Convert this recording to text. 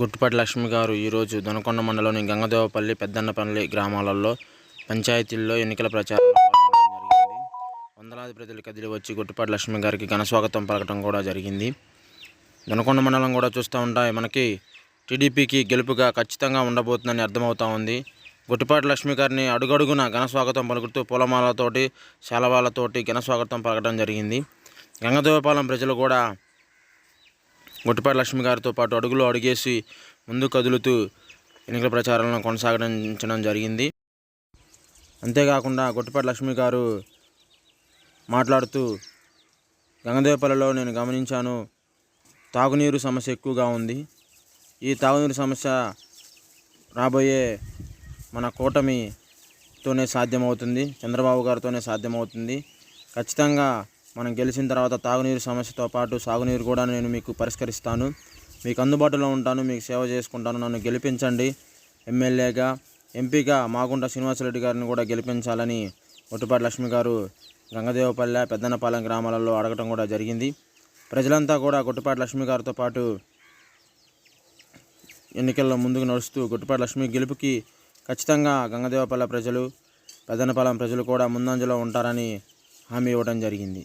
గుట్టుపాటి లక్ష్మి గారు ఈరోజు దొనకొండ మండలంలోని గంగదేవపల్లి పెద్దన్నపల్లి గ్రామాలలో పంచాయతీల్లో ఎన్నికల ప్రచారం జరిగింది. వందలాది ప్రజలు కదిలి వచ్చి గుట్టుపాటి లక్ష్మి గారికి ఘనస్వాగతం స్వాగతం కూడా జరిగింది. దొనకొండ మండలం కూడా చూస్తూ ఉంటాయి మనకి టీడీపీకి గెలుపుగా ఖచ్చితంగా ఉండబోతుందని అర్థమవుతా ఉంది. గుట్టుపాటి లక్ష్మి గారిని అడుగడుగున ఘన స్వాగతం పలుకుతూ పూలమాలతోటి శాలవాలతోటి ఘన స్వాగతం పలకడం జరిగింది. గంగదేవపాలెం ప్రజలు కూడా గుట్టపాటి లక్ష్మి గారితో పాటు అడుగులో అడుగేసి ముందు కదులుతూ ఎన్నికల ప్రచారంలో కొనసాగించడం జరిగింది. అంతేకాకుండా గుట్టపాటి లక్ష్మి గారు మాట్లాడుతూ గంగదేవపల్లిలో నేను గమనించాను తాగునీరు సమస్య ఎక్కువగా ఉంది. ఈ తాగునీరు సమస్య రాబోయే మన కూటమితోనే సాధ్యమవుతుంది చంద్రబాబు గారితోనే సాధ్యమవుతుంది. ఖచ్చితంగా మనం గెలిచిన తర్వాత తాగునీరు సమస్యతో పాటు సాగునీరు కూడా నేను మీకు పరిష్కరిస్తాను. మీకు అందుబాటులో ఉంటాను మీకు సేవ చేసుకుంటాను. నన్ను గెలిపించండి. ఎమ్మెల్యేగా ఎంపీగా మాగుంట శ్రీనివాసరెడ్డి గారిని కూడా గెలిపించాలని ఒట్టుపాటి లక్ష్మి గారు గంగదేవపల్లె పెద్దనపాలెం గ్రామాలలో అడగటం కూడా జరిగింది. ప్రజలంతా కూడా గుట్టుపాటి లక్ష్మి గారితో పాటు ఎన్నికల్లో ముందుకు నడుస్తూ గుట్టుపాటి లక్ష్మి గెలుపుకి ఖచ్చితంగా గంగదేవపల్లె ప్రజలు పెద్దనపాలెం ప్రజలు కూడా ముందంజలో ఉంటారని హామీ ఇవ్వడం జరిగింది.